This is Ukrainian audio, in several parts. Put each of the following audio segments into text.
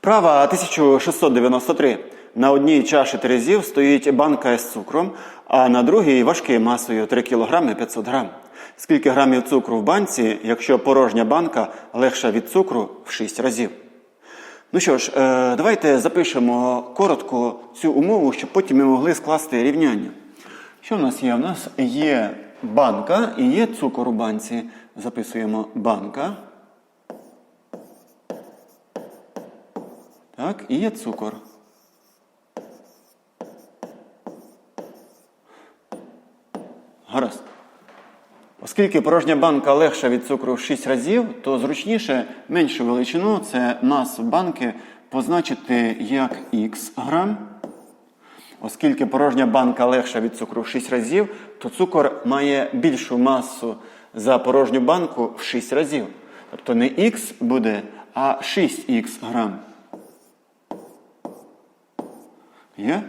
Вправа 1693. На одній чаші терезів стоїть банка з цукром, а на другій важкий масою 3 кг 500 г. Скільки грамів цукру в банці, якщо порожня банка легша від цукру в 6 разів? Ну що ж, е, давайте запишемо коротко цю умову, щоб потім ми могли скласти рівняння. Що в нас є? У нас є банка і є цукор у банці. Записуємо банка. Так, і є цукор. Гаразд. Оскільки порожня банка легша від цукру в 6 разів, то зручніше меншу величину, це масу банки, позначити як х грам. Оскільки порожня банка легша від цукру в 6 разів, то цукор має більшу масу за порожню банку в 6 разів. Тобто не х буде, а 6х грам. Є?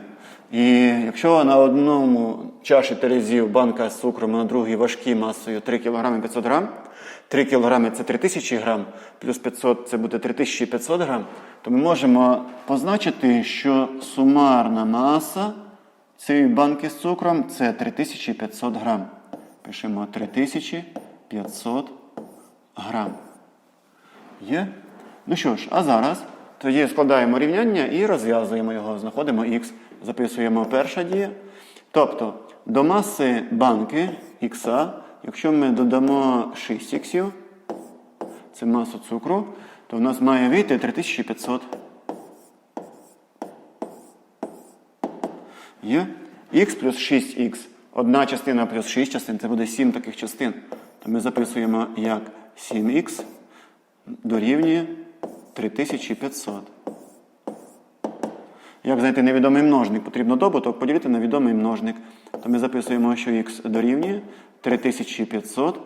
І якщо на одному чаші терезів банка з цукром, на другій важкі масою 3 кг 500 г, 3 кг це 3000 г, плюс 500 це буде 3500 г, то ми можемо позначити, що сумарна маса цієї банки з цукром це 3500 г. Пишемо 3500 грам. Є? Ну що ж, а зараз тоді складаємо рівняння і розв'язуємо його. Знаходимо х, записуємо перша дія. Тобто до маси банки х, якщо ми додамо 6 х, це масу цукру, то в нас має вийти 3500. Є? х плюс 6х. Одна частина плюс 6 частин, це буде 7 таких частин. То ми записуємо як 7х дорівнює 3500. Як знайти невідомий множник? Потрібно добуток поділити на відомий множник. То ми записуємо, що х дорівнює 3500,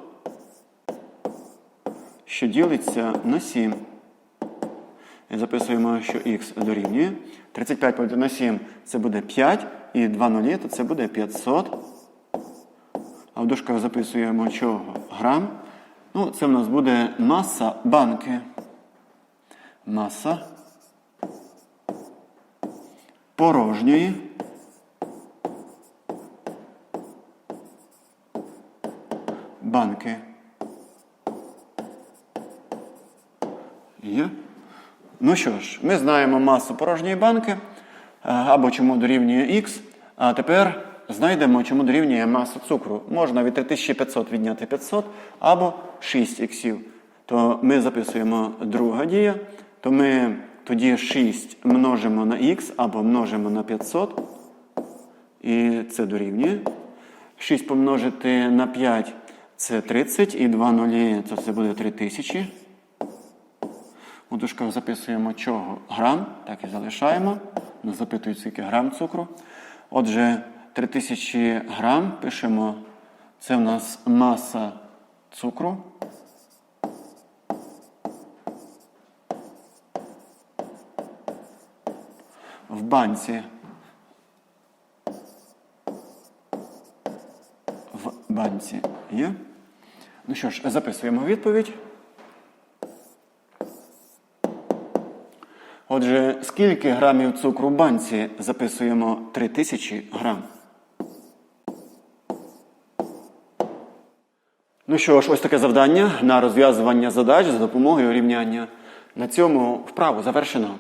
що ділиться на 7. І записуємо, що х дорівнює. 35 поділити на 7 це буде 5, і 2 нулі, то це буде 500. А в дужках записуємо чого? Грам. Ну, це в нас буде маса банки. Маса порожньої банки. Є? Ну що ж, ми знаємо масу порожньої банки е, або чому дорівнює х. А тепер знайдемо, чому дорівнює маса цукру. Можна від 3500 відняти 500 або 6 іксів. То ми записуємо друга дія, то ми тоді 6 множимо на х або множимо на 500. І це дорівнює. 6 помножити на 5 це 30, і 2 нулі, це буде 3000. У дужках записуємо чого? Грам, так і залишаємо. Нас запитують, скільки грам цукру. Отже, 3000 грам пишемо. Це в нас маса цукру. В банці. В банці є. Ну що ж, записуємо відповідь. Отже, скільки грамів цукру в банці записуємо 3000 грам. Ну що ж, ось таке завдання на розв'язування задач за допомогою рівняння. На цьому вправу завершено.